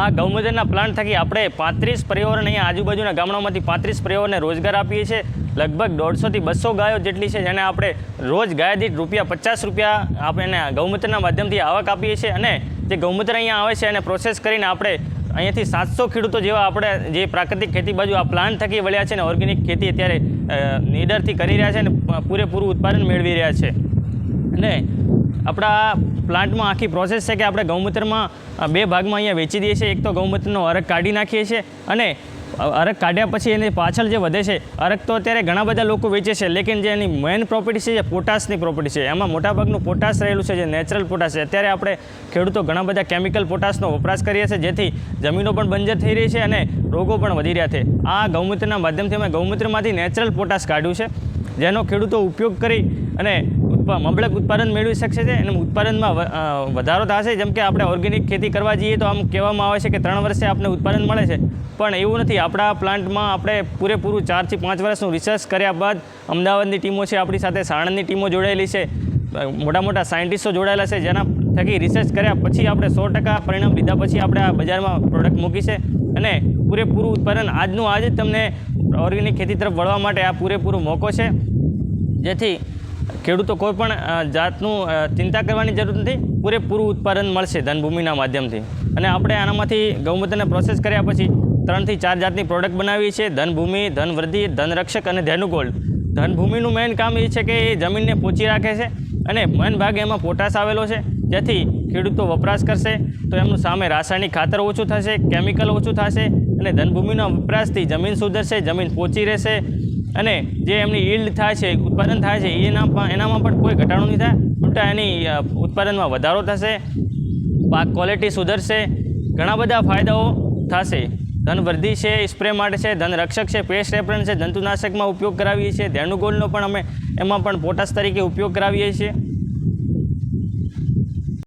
આ ગૌમૂત્રના પ્લાન્ટ થકી આપણે પાંત્રીસ પરિવારોને અહીંયા આજુબાજુના ગામડામાંથી પાંત્રીસ પરિવારને રોજગાર આપીએ છીએ. લગભગ દોઢસોથી બસો ગાયો જેટલી છે જેને આપણે રોજ ગાય દીઠ રૂપિયા પચાસ રૂપિયા આપણે ગૌમૂત્રના માધ્યમથી આવક આપીએ છીએ અને જે ગૌમૂત્ર અહીંયા આવે છે એને પ્રોસેસ કરીને આપણે અહીંયાથી સાતસો ખેડૂતો જેવા આપણે જે પ્રાકૃતિક ખેતી બાજુ આ પ્લાન્ટ થકી વળ્યા છે અને ઓર્ગેનિક ખેતી અત્યારે નીડરથી કરી રહ્યા છે અને પૂરેપૂરું ઉત્પાદન મેળવી રહ્યા છે. અને આપણા પ્લાન્ટમાં આખી પ્રોસેસ છે કે આપણે ગૌમૂત્રમાં બે ભાગમાં અહીંયા વેચી દઈએ છીએ. એક તો ગૌમૂત્રનો અરગ કાઢી નાખીએ છીએ અને અરગ કાઢ્યા પછી એની પાછળ જે વધે છે અરગ તો અત્યારે ઘણા બધા લોકો વેચે છે, લેકિન જે એની મેઇન પ્રોપર્ટી છે જે પોટાશની પ્રોપર્ટી છે. એમાં મોટાભાગનું પોટાશ રહેલું છે, જે નેચરલ પોટાશ છે. અત્યારે આપણે ખેડૂતો ઘણા બધા કેમિકલ પોટાશનો વપરાશ કરીએ છીએ, જેથી જમીનો પણ બંજર થઈ રહી છે અને રોગો પણ વધી રહ્યા છે. આ ગૌમૂત્રના માધ્યમથી અમે ગૌમૂત્રમાંથી નેચરલ પોટાશ કાઢ્યું છે, જેનો ખેડૂતો ઉપયોગ કરી અને મબલક ઉત્પાદન મેળવી શકશે છે અને ઉત્પાદનમાં વધારો થશે. જેમ કે આપણે ઓર્ગેનિક ખેતી કરવા જઈએ તો આમ કહેવામાં આવે છે કે ત્રણ વર્ષે આપણે ઉત્પાદન મળે છે. પણ એવું નથી. આપણા પ્લાન્ટમાં આપણે પૂરેપૂરું ચારથી પાંચ વર્ષનું રિસર્ચ કર્યા બાદ અમદાવાદની ટીમો છે, આપણી સાથે સાણંદની ટીમો જોડાયેલી છે. મોટા મોટા સાયન્ટિસ્ટો જોડાયેલા છે. જેના થકી રિસર્ચ કર્યા પછી આપણે સો ટકા પરિણામ લીધા પછી આપણે આ બજારમાં પ્રોડક્ટ મૂકી છે. અને પૂરેપૂરું ઉત્પાદન આજનું આજે જ તમને ઓર્ગેનિક ખેતી તરફ વળવા માટે આ પૂરેપૂરો મોકો છે. જેથી ખેડૂતો કોઈ પણ જાતનું ચિંતા કરવાની જરૂર નથી. પૂરેપૂરું ઉત્પાદન મળશે ધનભૂમિના માધ્યમથી. અને આપણે આનામાંથી ગૌમૂત્રને પ્રોસેસ કર્યા પછી ત્રણથી ચાર જાતની પ્રોડક્ટ બનાવી છે ધનભૂમિ, ધનવૃદ્ધિ, ધનરક્ષક અને ધેનુગોલ્ડ ધનભૂમિનું મેઇન કામ એ છે કે એ જમીનને પોચી રાખે છે અને મન ભાગે એમાં પોટાશ આવેલો છે. જેથી ખેડૂતો વપરાશ કરશે તો એમનું સામે રાસાયણિક ખાતર ઓછું થશે કેમિકલ ઓછું થશે અને ધનભૂમિના વપરાશથી જમીન સુધરશે, જમીન પોચી રહેશે અને જે એમની ઈલ્ડ થાય છે, ઉત્પાદન થાય છે, એના પણ- એનામાં પણ કોઈ ઘટાડો નહીં થાય. ઉલટા એની ઉત્પાદનમાં વધારો થશે, પાક ક્વોલિટી સુધરશે, ઘણા બધા ફાયદાઓ થશે. ધનવૃદ્ધિ છે સ્પ્રે માટે છે ધન રક્ષક છે પેસ્ટ રેપરન્ટ છે, જંતુનાશકમાં ઉપયોગ કરાવીએ છીએ ધેનુગોલનો પણ અમે એમાં પણ પોટાશ તરીકે ઉપયોગ કરાવીએ છીએ.